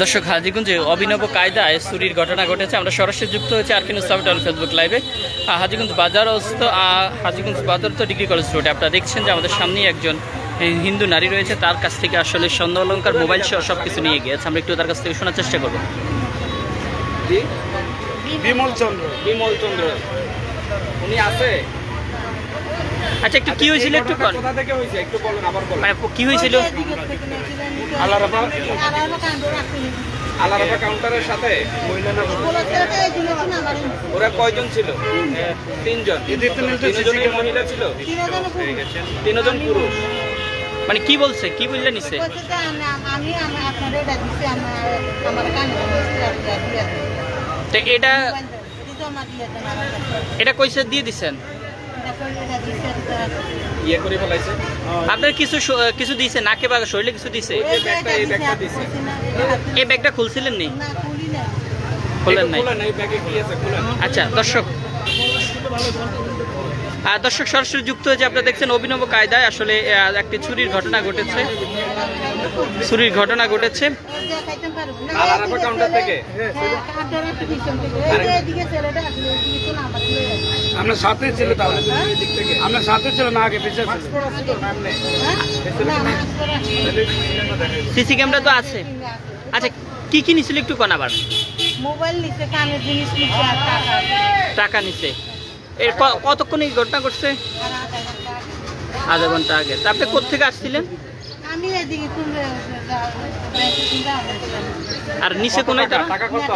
দর্শক হাজিগঞ্জে অভিনব কায়দায় চুরির ঘটনা ঘটেছে। আমরা সরাসরি যুক্ত হয়েছে আরকিন সাবিটল ফেসবুক লাইভে। হাজিগঞ্জ বাজারস্থ আহ, হাজিগঞ্জ বাজার তো ডিগ্রি কলেজ রোডে। আপনারা দেখছেন যে আমাদের সামনেই একজন হিন্দু নারী রয়েছে। তার কাছ থেকে আসলে স্বর্ণ অলঙ্কার মোবাইল সহ সব কিছু নিয়ে গিয়েছে। আমরা একটু তার কাছ থেকে শোনার চেষ্টা করব। বিমল চন্দ্র। বিমল চন্দ্র। উনি আছে? আচ্ছা একটু কি হয়েছিল একটু বল। কোথা থেকে হয়েছে? একটু বলুন আবার বলুন। মানে কি হয়েছিল? আল্লাহ রাফা আল্লাহ রাফা কাউন্টারের সাথে? মহিলা না ওরা কয়জন ছিল? তিনজন। তিনজনের মহিলা ছিল? তিনজন পুরুষ। মানে কি বলছে? কি বললে নিছে? আমি আপনাদের এটা দিচ্ছি আমার আমার কানে তো এটা এটা কইসে দিয়ে দিছেন? ইয়ে করে ফেলাইছে। আপনার কিছু কিছু দিছে? নাকে বা শরীরে কিছু দিছে? এই ব্যাগটা খুলছিলেন নি? খোলেন নাই? আচ্ছা দর্শক। দর্শক সরাসরি যুক্ত হয়েছে আপনারা দেখছেন অভিনব কায়দায় আসলে একটি চুরির ঘটনা ঘটেছে। চুরির ঘটনা ঘটেছে। আমরা সাথে ছিল তাহলে আমরা সাথে ছিল না আগে পিছিয়ে সিসি ক্যামেরা তো আছে। আচ্ছা কি কি নিছিল একটু কোন আবার? মোবাইল নিচে কানের জিনিস নিচে টাকা। টাকা নিছে। এর কতক্ষণ এই ঘটনা ঘটছে? আধা ঘণ্টা আগে। তা আপনি কোথেকে আসছিলেন? আর নিচে কোন টাকা কত?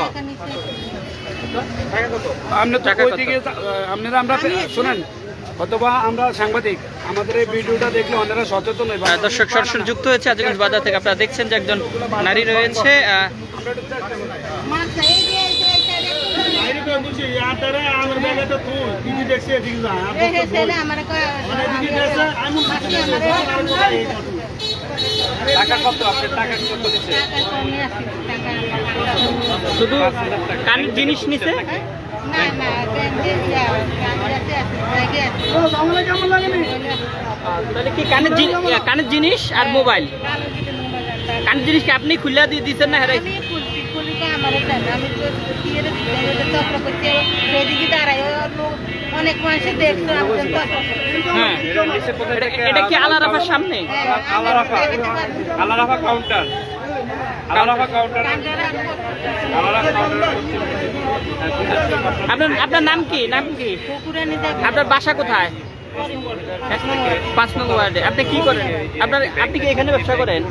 আপনারা আমরা শুনেন অথবা আমরা সাংবাদিক আমাদের এই ভিডিওটা দেখলে সচেতন দর্শক সরাসরি যুক্ত হয়েছে আজিগঞ্জ বাজার থেকে। আপনারা দেখছেন যে একজন নারী রয়েছে আহ, টাকা কত আপনার টাকা কত দিচ্ছে শুধু কানের জিনিস নিছে? তাহলে কি কানের কানের জিনিস আর মোবাইল? কানের জিনিস কি আপনি খুলে দিয়ে দিচ্ছেন না হেরাই আমি কুলপি কুলিকে আমার দেন আমি তো চক্র করছি এদিকে দাঁড়াই অনেক মানুষই দেখছে হ্যাঁ এটা- কি সামনে? কাউন্টার কাউন্টার আপনার আপনার নাম কি? নাম কি? আপনার বাসা কোথায়? পাঁচ নম্বর ওয়ার্ডে। আপনি কি করেন? আপনার আপনি কি এখানে ব্যবসা করেন?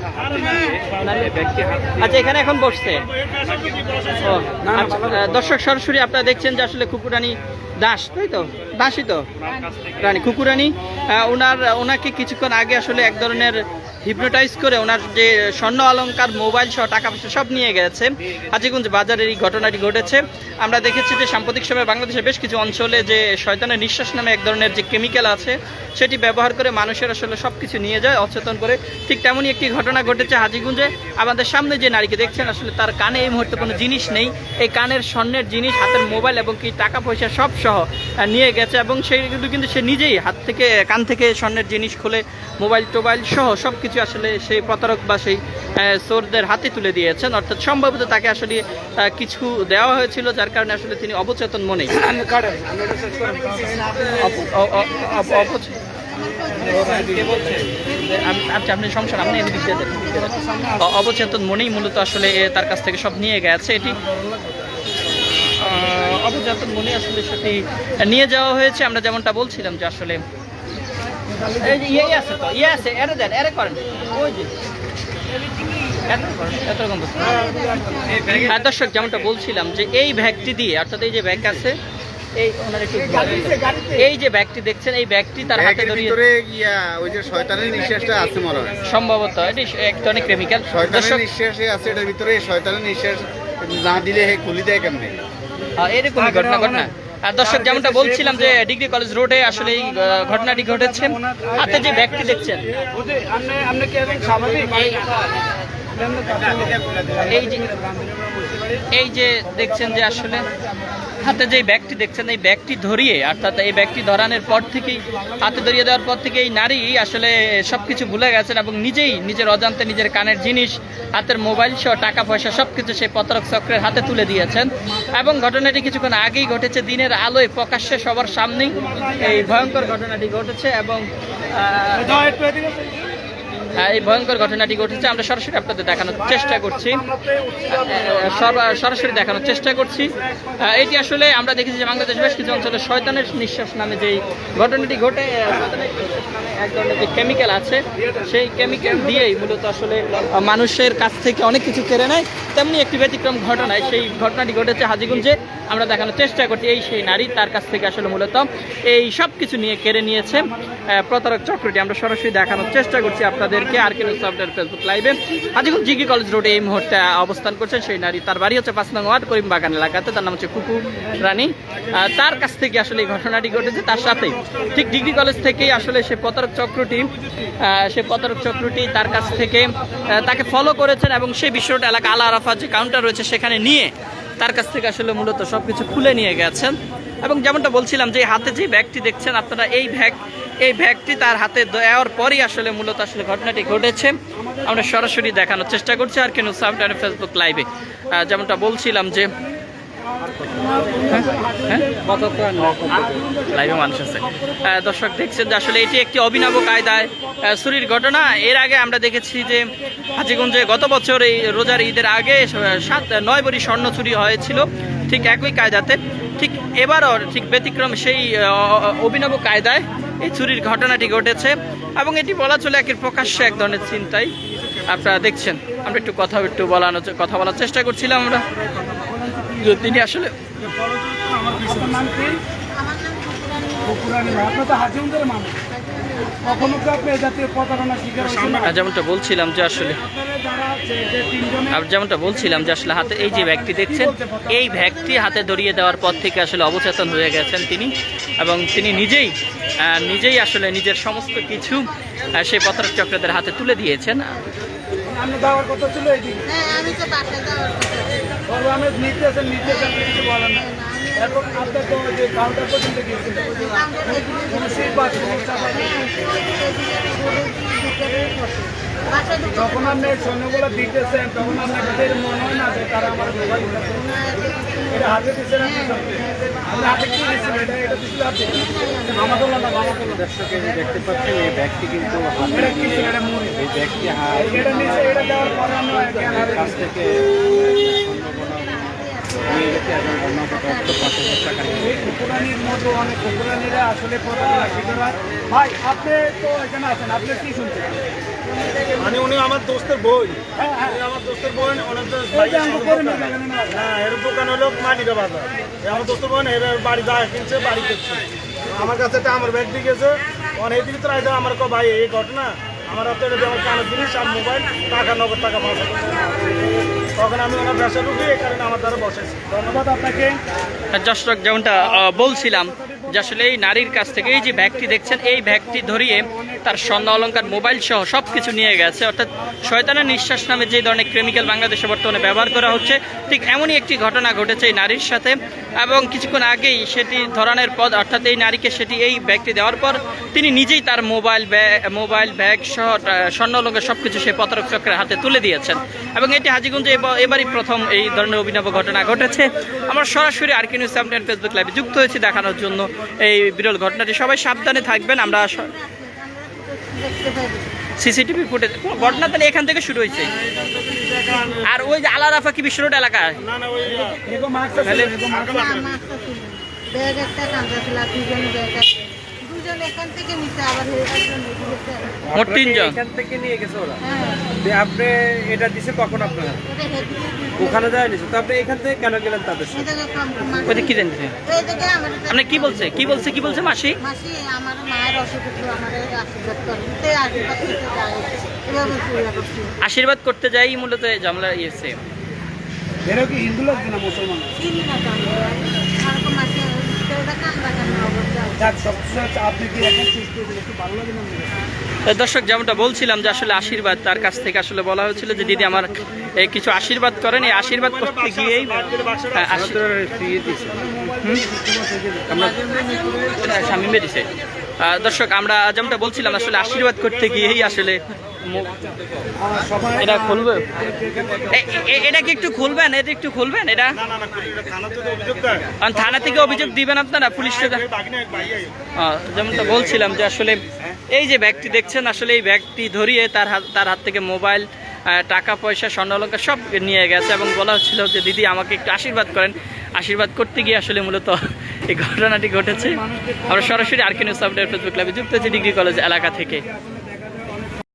আচ্ছা এখানে এখন বসছে। আচ্ছা, দর্শক সরাসরি আপনারা দেখছেন যে আসলে কুকুরানি দাস তাই তো? দাসই তো? রানী কুকুরানি ওনার ওনাকে কিছুক্ষণ আগে আসলে এক ধরনের হিপনোটাইজ করে ওনার যে স্বর্ণ অলংকার মোবাইল সহ টাকা পয়সা সব নিয়ে গেছে। হাজিগঞ্জ বাজারের এই ঘটনাটি ঘটেছে। আমরা দেখেছি যে সাম্প্রতিক সময়ে বাংলাদেশের বেশ কিছু অঞ্চলে যে শয়তানের নিঃশ্বাস নামে এক ধরনের যে কেমিক্যাল আছে, সেটি ব্যবহার করে মানুষের আসলে সব কিছু নিয়ে যায়, অচেতন করে। ঠিক তেমনই একটি ঘটনা ঘটেছে হাজিগুঞ্জে। আমাদের সামনে যে নারীকে দেখছেন, আসলে তার কানে এই মুহূর্তে কোনো জিনিস নেই। এই কানের স্বর্ণের জিনিস, হাতের মোবাইল এবং কি টাকা পয়সা সব সহ নিয়ে গেছে এবং সেইগুলো কিন্তু সে নিজেই হাত থেকে, কান থেকে স্বর্ণের জিনিস খুলে মোবাইল টোবাইল সহ সব কিছু আসলে সেই প্রতারক বা সেই চোরদের হাতে তুলে দিয়েছেন। অর্থাৎ সম্ভবত তাকে আসলে কিছু দেওয়া হয়েছিল যার কারণে আসলে তিনি অবচেতন মনে আচ্ছা আপনি সংসার আপনি এদিক দিয়ে অবচেতন মনেই মূলত আসলে তার কাছ থেকে সব নিয়ে গেছে। এটি অবচেতন মনে আসলে সেটি নিয়ে যাওয়া হয়েছে। আমরা যেমনটা বলছিলাম যে আসলে ইয়ে আছে তো ইয়ে আছে এরে দেন এরে করেন। ওই যে। এত- এত রকম বস্তু। হ্যাঁ, দর্শক যেমনটা বলছিলাম যে এই ব্যাগটি দিয়ে অর্থাৎ এই যে ব্যাগ আছে এই ওনার একটু এই যে ব্যাগটি দেখছেন এই ব্যাগটি তার হাতে ধরিয়ে ভিতরে ইয়া ওই যে শয়তানের নিঃশ্বাসটা আছে মনে হয়। সম্ভবত এটি এক ধরনের কেমিক্যাল শয়তানের নিঃশ্বাসে আছে এটার ভিতরে শয়তানের নিঃশ্বাস না দিলে হে খুলি দেয় কেমনে? আহ, এরকমই ঘটনা ঘটনা। দর্শক, যেমনটা বলছিলাম যে ডিগ্রি কলেজ রোডে আসলে এই ঘটনাটি ঘটেছে। হাতে যে ব্যক্তি দেখছেন এই যে দেখছেন যে আসলে হাতে যে ব্যাগটি দেখছেন, এই ব্যাগটি ধরিয়ে, অর্থাৎ এই ব্যাগটি ধরানোর পর থেকেই, হাতে ধরিয়ে দেওয়ার পর থেকে এই নারী আসলে সব কিছু ভুলে গেছেন এবং নিজেই নিজের অজান্তে নিজের কানের জিনিস, হাতের মোবাইল সহ টাকা পয়সা সব কিছু সেই প্রতারক চক্রের হাতে তুলে দিয়েছেন। এবং ঘটনাটি কিছুক্ষণ আগেই ঘটেছে, দিনের আলোয় প্রকাশ্যে সবার সামনেই এই ভয়ঙ্কর ঘটনাটি ঘটেছে এবং এই ভয়ঙ্কর ঘটনাটি ঘটেছে। আমরা সরাসরি আপনাদের দেখানোর চেষ্টা করছি। সরাসরি দেখানোর চেষ্টা করছি। এটি আসলে আমরা দেখেছি যে বাংলাদেশ বেশ কিছু অঞ্চলে শয়তানের নিঃশ্বাস নামে যেই ঘটনাটি ঘটে নামে এক ধরনের যে কেমিক্যাল আছে, সেই কেমিক্যাল দিয়েই মূলত আসলে মানুষের কাছ থেকে অনেক কিছু কেড়ে নেয়। তেমনি একটি ব্যতিক্রম ঘটনায় সেই ঘটনাটি ঘটেছে হাজিগঞ্জে। আমরা দেখানোর চেষ্টা করছি, এই সেই নারী তার কাছ থেকে আসলে মূলত এই সব কিছু নিয়ে কেড়ে নিয়েছে। প্রতারক চক্রটি আমরা সরাসরি দেখানোর চেষ্টা করছি আপনাদেরকে আর কেন সফটওয়্যার ফেসবুক লাইভে হাজিগঞ্জ জিগি কলেজ রোডে এই মুহূর্তে অবস্থান করছেন সেই নারী। তার বাড়ি হচ্ছে পাঁচ নং ওয়ার্ড করিম বাগান এলাকাতে। তার নাম হচ্ছে কুকু রানী। তার কাছ থেকে আসলে এই ঘটনাটি ঘটেছে, তার সাথেই। ঠিক ডিগ্রি কলেজ থেকেই আসলে সে প্রতারক চক্রটি আহ, সে প্রতারক চক্রটি তার কাছ থেকে তাকে ফলো করেছেন এবং সেই বিশ্বটা এলাকা আল আরাফা যে কাউন্টার রয়েছে সেখানে নিয়ে তার কাছ থেকে আসলে মূলত সব কিছু খুলে নিয়ে গেছেন। এবং যেমনটা বলছিলাম যে হাতে যে ব্যাগটি দেখছেন আপনারা এই ব্যাগ এই ব্যাগটি তার হাতে দেওয়ার পরই আসলে মূলত আসলে ঘটনাটি ঘটেছে। আমরা সরাসরি দেখানোর চেষ্টা করছি আর কেন সামটাইম ফেসবুক লাইভে। যেমনটা বলছিলাম যে মানুষ আছে। দর্শক দেখছেন যে আসলে এটি একটি অভিনব কায়দায় চুরির ঘটনা। এর আগে আমরা দেখেছি যে হাজিগঞ্জে গত বছর এই রোজার ঈদের আগে সাত, নয় বড়ি স্বর্ণ চুরি হয়েছিল ঠিক একই কায়দাতে। ঠিক এবারও ঠিক ব্যতিক্রম সেই অভিনব কায়দায় এই চুরির ঘটনাটি ঘটেছে এবং এটি বলা চলে একের প্রকাশ্যে এক ধরনের চিন্তাই আপনারা দেখছেন। আমরা একটু কথা, একটু বলানো, কথা বলার চেষ্টা করছিলাম আমরা। তিনি আসলে যেমনটা বলছিলাম যে আসলে আপনারা যারা যে যে তিনজনে আর যেমনটা বলছিলাম যে আসলে হাতে এই যে ব্যাগটি দেখছেন এই ব্যাগটি হাতে ধরিয়ে দেওয়ার পর থেকে আসলে অবচেতন হয়ে গেছেন তিনি। এবং তিনি নিজেই নিজেই আসলে নিজের সমস্ত কিছু সেই প্রতারক চক্রদের হাতে তুলে দিয়েছেন। আপনি যাওয়ার কথা ছিল হ্যাঁ আমি তো বাসায় যাওয়ার কথা। প্রোগ্রামে নির্দেশন নির্দেশ আপনি কিছু বলেন না এখন আপনার তো যে কাউন্টার পর্যন্ত গিয়েছিলেন কোনো সিট বা কোনো চাপা নেই। বাসায় ঢুকে যখন আপনি সৈন্যগুলো দিতেছেন তখন আপনার কাছে এর মনে হয় না যে তারা আমার মোবাইল এটা হাতে দিচ্ছেন আপনি আপনি হাতে কি দিচ্ছেন? এটা এটা দিচ্ছিল আপনি আমাদের না আমাদের দর্শকে দেখতে পাচ্ছেন এই ব্যাগটি কিন্তু এটা কি ছিল? এটা মুড়ি এই ব্যাগটি হাত এটা নিচে এটা দেওয়ার পরে আমরা কাছ থেকে নিয়ে গেছে এবং অন্য পর্যাপ্ত পাঁচ হাজার টাকা কুকুরানির মতো অনেক কুকুরানিরা আসলে ভাই আপনি তো এখানে আছেন আপনি কি শুনছেন? মানে উনি আমার দোস্তের বই। হ্যাঁ হ্যাঁ। আমার দোস্তের বই ওনার তো ওই যে আমরা করে নিয়ে যাবেন না হ্যাঁ এর দোকান হলো মাটিটা বাজার আমার দোস্তের বই না এর বাড়ি যা কিনছে বাড়ি করছে। আমার কাছে একটা আমার ব্যাগ দিয়ে গেছে। অনেক দিকে তো আমার কো ভাই এই ঘটনা আমার হাতে আমার কানের জিনিস আর মোবাইল টাকা নগদ টাকা পাঁচ টাকা। তখন আমি আমার দ্বারা বসেছি। ধন্যবাদ আপনাকে। যেমনটা বলছিলাম যে আসলে এই নারীর কাছ থেকে এই যে ব্যাগটি দেখছেন, এই ব্যাগটি ধরিয়ে তার স্বর্ণ অলঙ্কার, মোবাইল সহ সব কিছু নিয়ে গেছে। অর্থাৎ শয়তানের নিঃশ্বাস নামে যে ধরনের কেমিক্যাল বাংলাদেশে বর্তমানে ব্যবহার করা হচ্ছে, ঠিক এমনই একটি ঘটনা ঘটেছে এই নারীর সাথে এবং কিছুক্ষণ আগেই সেটি ধরানোর পর অর্থাৎ এই নারীকে সেটি এই ব্যাগটি দেওয়ার পর তিনি নিজেই তার মোবাইল ব্যাগ মোবাইল ব্যাগ সহ স্বর্ণ অলঙ্কার সব কিছু সে প্রতারক চক্রের হাতে তুলে দিয়েছেন। এবং এটি হাজিগঞ্জে এব- এবারই প্রথম এই ধরনের অভিনব ঘটনা ঘটেছে। আমার সরাসরি আর সামটেন ফেসবুক লাইভে যুক্ত হয়েছে দেখানোর জন্য। এই বিরল ঘটনাটি। সবাই সাবধানে থাকবেন আমরা সিসিটিভি ফুটেজ ঘটনা তাহলে এখান থেকে শুরু হয়েছে। আর ওই যে আলারাফা কি বিশ্ব রোড এলাকায় ব্যাগ একটা ছিল ব্যাগ এখান থেকে নিচে আবার একজন এদিকে আছে। মোট তিনজন? এখান থেকে নিয়ে গেছে ওরা? হ্যাঁ। আপনি এটা দিছে কখন আপনারা? এটা হেদিকে ওখানে যায় নিছে তো আপনি এখান থেকে কেন গেলেন তাদের সাথে? এদিকে কম কম ওই যে কি আমার আপনি বলছে? কি বলছে? কি বলছে মাসি? মাসি আমার মায়ের অসুখ হতো আমার আশীর্বাদ করে। তে আশীর্বাদ করতে যায়। এভাবে পূজা করছি। আশীর্বাদ করতে যাই মূলত এই জামলা ইয়েছে এরা কি হিন্দু লোক না মুসলমান চিনি না কেন আর মাসি ওটা কান্দা কান্না অবস্থা দর্শক যেমনটা বলছিলাম যে আসলে আশীর্বাদ তার কাছ থেকে আসলে বলা হয়েছিল যে দিদি আমার এই কিছু আশীর্বাদ করেন এই আশীর্বাদ করতে গিয়েই স্বামী আশী- হুম? হ্যাঁ, শামীমে দিছে আহ, দর্শক আমরা যেমনটা বলছিলাম আসলে আশীর্বাদ করতে গিয়েই আসলে এটা খুলবে? এটা কি একটু খুলবেন? এটা একটু খুলবেন? এটা? না না না এটা থানাতে তো অভিযোগ দেয়। কারণ থানা থেকে অভিযোগ দিবেন আপনারা পুলিশ থেকে এই বাগিনা এক ভাই আই। আহ, যেমনটা বলছিলাম যে আসলে এই যে ব্যাগটি দেখছেন আসলে এই ব্যাগটি ধরিয়ে তার হাত তার হাত থেকে মোবাইল টাকা পয়সা স্বর্ণ অলঙ্কার সব নিয়ে গেছে এবং বলা হচ্ছিল যে দিদি আমাকে একটু আশীর্বাদ করেন। আশীর্বাদ করতে গিয়ে আসলে মূলত এই ঘটনাটি ঘটেছে। আমরা সরাসরি R K news update Facebook লাইভে যুক্ত হচ্ছে ডিগ্রি কলেজ এলাকা থেকে।